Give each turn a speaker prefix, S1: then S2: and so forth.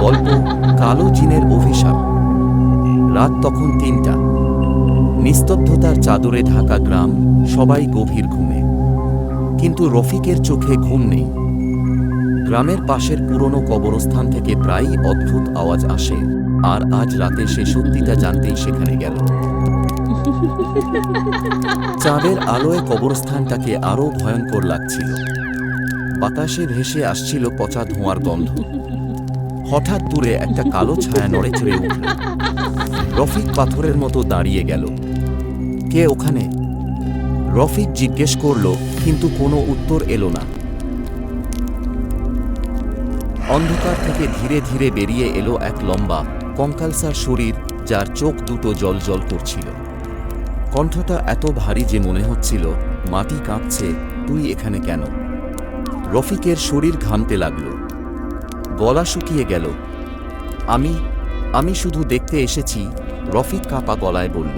S1: গল্প কালো জিনের অভিশাপ। রাত তখন তিনটা। নিস্তব্ধতার চাদরে ঢাকা গ্রাম, সবাই গভীর ঘুমে। কিন্তু রফিকের চোখে ঘুম নেই। গ্রামের পাশের পুরনো কবরস্থান থেকে প্রায়ই অদ্ভুত আওয়াজ আসে, আর আজ রাতে সে সত্যিটা জানতেই সেখানে গেল। চাঁদের আলোয় কবরস্থানটাকে আরও ভয়ঙ্কর লাগছিল। বাতাসে ভেসে আসছিল পচা ধোঁয়ার গন্ধ। হঠাৎ দূরে একটা কালো ছায়া নড়ে চড়ে উঠল। রফিক পাথরের মতো দাঁড়িয়ে গেল। কে ওখানে? রফিক জিজ্ঞেস করল, কিন্তু কোনো উত্তর এলো না। অন্ধকার থেকে ধীরে ধীরে বেরিয়ে এলো এক লম্বা, কঙ্কালসার শরীর, যার চোখ দুটো জল জল করছিল। কণ্ঠটা এত ভারী যে মনে হচ্ছিল, মাটি কাঁপছে, তুই এখানে কেন? রফিকের শরীর ঘামতে লাগল। গলা শুকিয়ে গেল। আমি আমি শুধু দেখতে এসেছি, রফিক কাপা গলায় বলল।